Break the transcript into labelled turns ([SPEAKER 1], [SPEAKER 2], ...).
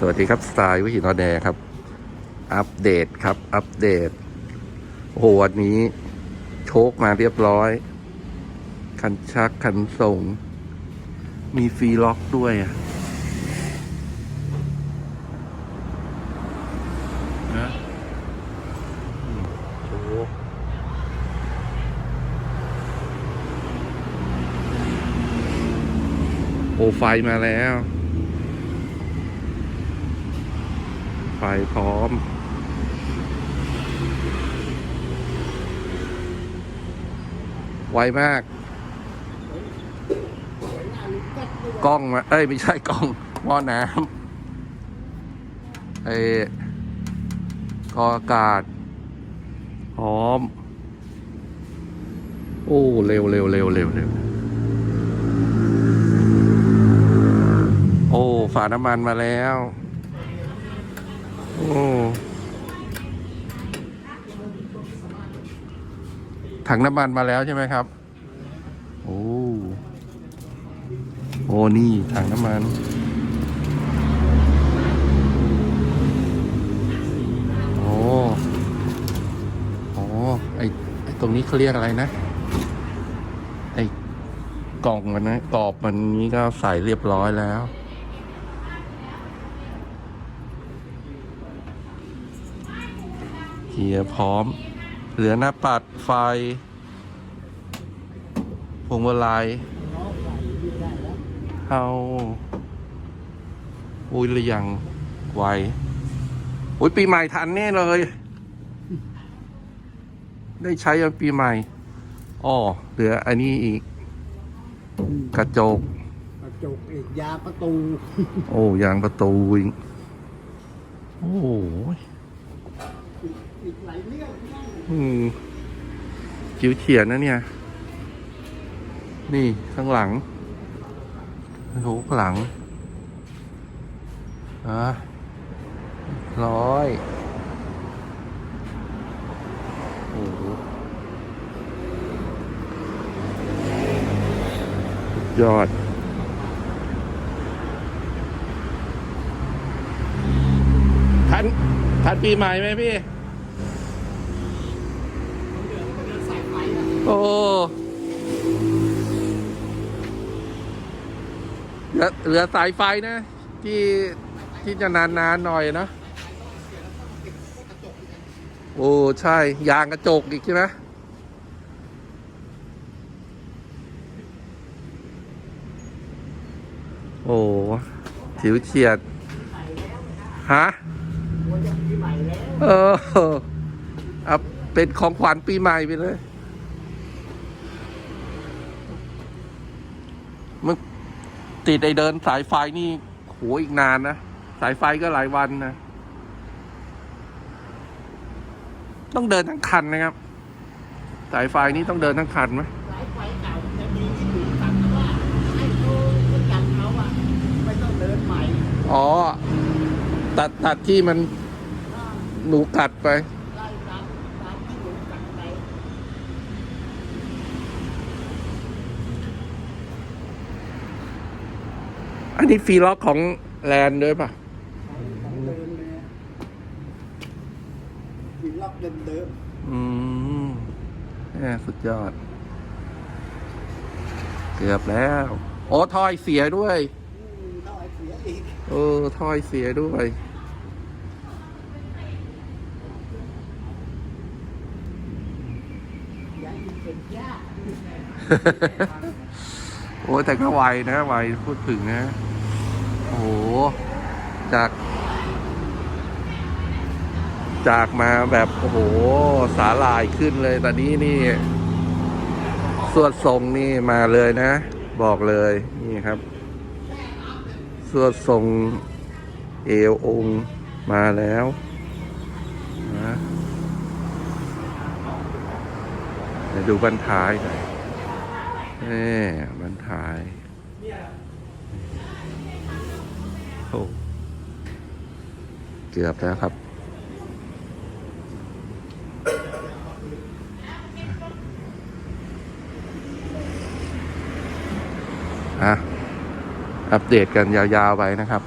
[SPEAKER 1] สวัสดีครับสไตล์วิหินอแดครับ อัปเดตครับ อัปเดตโอ้โหวันนี้โชคมาเรียบร้อย คันชักคันส่ง มีฟรีล็อกด้วยอะนะโอ้โอไฟมาแล้ว ไฟพร้อม ไวมาก กล้องมา เอ้ย ไม่ใช่กล้องหม้อน้ำเอ้กออากาศ พร้อม โอ้ เร็วเร็วเร็วเร็วเร็วโอ้ ฝาน้ำมันมาแล้ว โอ้ถังน้ำมันมาแล้วใช่ไหมครับ โอ้ โอ้นี่ถังน้ำมัน โอ้ โอ้ไอไอตรงนี้เขาเรียกอะไรนะ ไอกล่องมันนะกรอบมันนี้ก็ใส่เรียบร้อยแล้ว เกียร์พร้อม เหลือหน้าปัดไฟพวงมาลัยเอาอุ้ยหรือยังไวอุ้ยปีใหม่ทันแน่เลย ได้ใช้ยังปีใหม่อ้อเหลืออันนี้อีก กระจก
[SPEAKER 2] กระจกอีกยาประตู
[SPEAKER 1] โอ้ยางประตูอีกโอ้โห
[SPEAKER 2] อีกหลายเรื่อง
[SPEAKER 1] อืมจิ๋วเฉียนนะเนี่ย นี่ข้างหลังโอ้โหลังอะร้อยโอ้โหยอดทันทันปีใหม่ไหมพี่ โอ้เหลือสายไฟนะ ที่ที่จะนานๆหน่อยนะ โอ้ ใช่ ยางกระจกอีกใช่ไหมโอ้ถิวเฉียด ฮะเออเอาเป็นของขวัญปีใหม่ไปเลย มึงติดไอเดินสายไฟนี่โหอีกนานนะ สายไฟก็หลายวันนะ ต้องเดินทั้งคันนะครับ สายไฟนี่ต้องเดินทั้งคันไหม
[SPEAKER 2] สายไฟเก่าจะมีที่ถูกตัดแต่ว่าให้เขาเขาจับเขาอะไม่ต้องเดินใหม่
[SPEAKER 1] อ๋อ ตัดตัดที่มันหนูกัดไป
[SPEAKER 2] ไล่ตามตามที่ถูกตัดไป
[SPEAKER 1] อันนี้ฟรีล็อกของแลนด์ด้วยป่ะ
[SPEAKER 2] ของเดินเลยที่ล็อกเดิมเดิม
[SPEAKER 1] อืมแหมสุดยอด เกือบแล้วโอ้ทอยเสียด้วย
[SPEAKER 2] ๆน้อยเสียอีก
[SPEAKER 1] เออทอยเสียด้วย
[SPEAKER 2] ยังเป็นยาก
[SPEAKER 1] โอ้แต่ก็ไวนะไวพูดถึงนะโอ้โหจาก จากมาแบบโอ้โหสาลายขึ้นเลย ตอนนี้นี่สวดทรงนี่มาเลยนะ บอกเลยนี่ครับ สวดทรงเอวองค์มาแล้วนะเดี๋ยวดูบรรทายหน่อย นี่บรรท้ายโอ้เกือบแล้วครับ อะ อัปเดตกันยาวๆไปนะครับ